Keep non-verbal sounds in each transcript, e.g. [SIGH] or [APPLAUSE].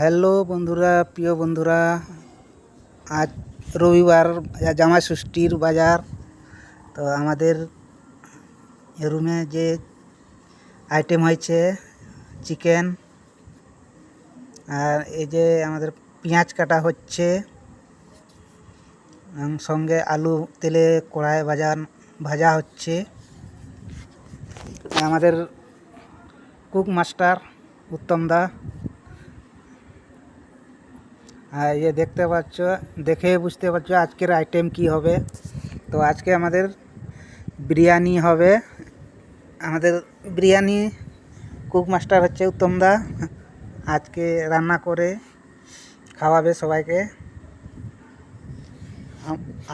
Hello বন্ধুরা, প্রিয় বন্ধুরা, আজ রবিবার জামাই ষষ্ঠীর বাজার। তো আমাদের রুমে যে আইটেম হয়েছে চিকেন আর এই যে আমাদের পেঁয়াজ কাটা হচ্ছে সঙ্গে আলু তেলে কড়াই ভাজা ভাজা হচ্ছে। আমাদের কুক মাস্টার উত্তম দা। ইয়ে দেখতে পাচ্ছ, দেখে বুঝতে পারছ আজকের আইটেম কি হবে। তো আজকে আমাদের বিরিয়ানি হবে। আমাদের বিরিয়ানি কুক মাস্টার হচ্ছে উত্তম দা। আজকে রান্না করে খাওয়াবে সবাইকে।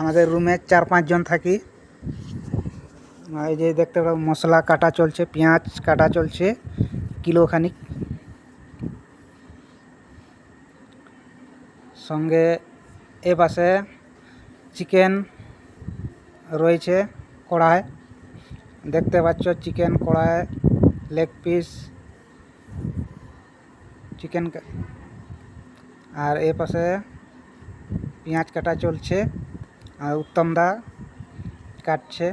আমাদের রুমে চার পাঁচজন থাকি। এই যে দেখতে পাবো মশলা কাটা চলছে, পেঁয়াজ কাটা চলছে, কিলো খানিক। সঙ্গে এ পাশে চিকেন রয়েছে কড়ায়। দেখতে পাচ্ছ চিকেন কড়ায় লেগ পিস চিকেন আর এ পাশে পেঁয়াজ কাটা চলছে আর উত্তম দা কাটছে।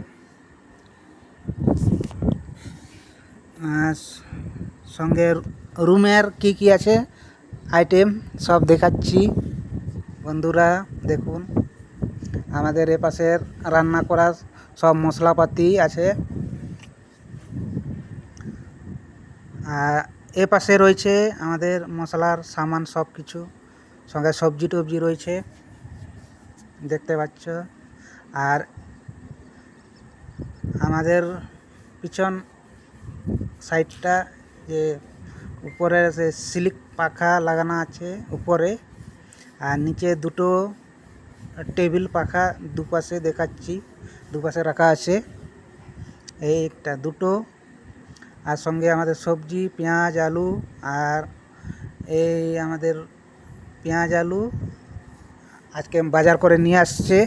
সঙ্গে রুমের কি কি আছে? আইটেম সব দেখাচ্ছি। বন্ধুরা, দেখুন, আমাদের এ পাশের রান্না করা সব মশলাপাতি আছে। এ পাশে রয়েছে আমাদের মশলার সামান সব কিছু, সঙ্গে সবজি টবজি রয়েছে, দেখতে পাচ্ছ। আর আমাদের পিছন সাইডটা যে উপরে সে সিলিক পাখা লাগানো আছে, উপরে আর নিচে দুটো টেবিল পাখা দুপাশে দেখাচ্ছি, দুপাশে রাখা আছে। এই একটা দুটো। আর সঙ্গে আমাদের সবজি, পেঁয়াজ, আলু আর এই আমাদের পেঁয়াজ, আলু আজকে বাজার করে নিয়ে আসছে।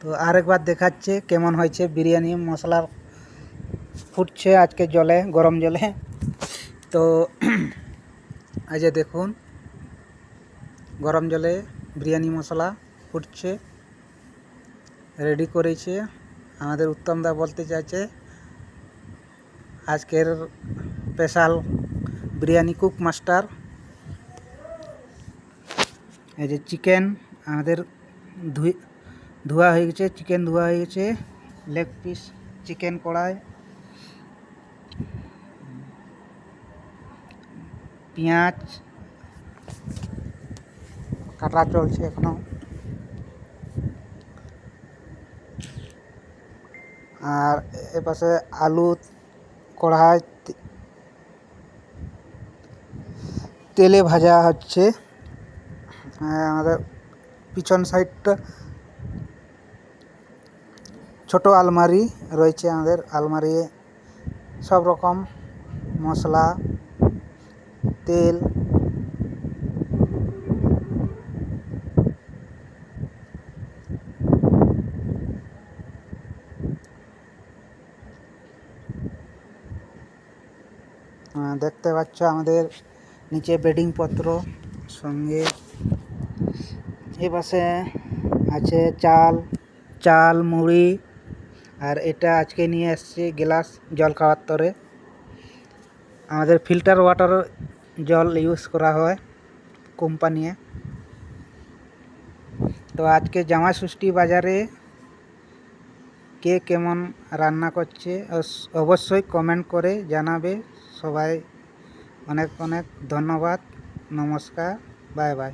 তো আরেকবার দেখাচ্ছে কেমন হয়েছে বিরিয়ানি মশলা ফুটছে আজকে জলে, গরম জলে। তো [CLEARS THROAT] এই যে দেখুন, গরম জলে বিরিয়ানি মশলা ফুটছে রেডি করেছে। আমাদের উত্তমদা বলতে চাইছে, আজকের স্পেশাল বিরিয়ানি কুক মাস্টার এই যে চিকেন আমাদের ধুই ধোয়া হয়ে গেছে চিকেন ধোয়া হয়ে গেছে। লেগ পিস চিকেন কড়াই। পেঁয়াজ, কাটা চলছে এখনও। আর এপাশে আলু, কড়াই তেলে ভাজা হচ্ছে। আমাদের পিছন সাইডটা ছোট আলমারি রয়েছে আমাদের। আলমারি সব রকম মশলা তেল। দেখতে পাচ্ছ আমাদের নিচে বেডিং পত্র সঙ্গে। এ পাশে আছে চাল চাল, মুড়ি, আর এটা আজকে নিয়ে এসছি গ্লাস জল খাওয়ার তরে। আমাদের ফিল্টার ওয়াটার জল ইউজ করা হয় কোম্পানিয়ে তো আজকে জামা ষষ্ঠী বাজারে কে কেমন রান্না করছে, অস- অবশ্যই কমেন্ট করে জানাবে। সবাই অনেক অনেক ধন্যবাদ। নমস্কার। Bye bye.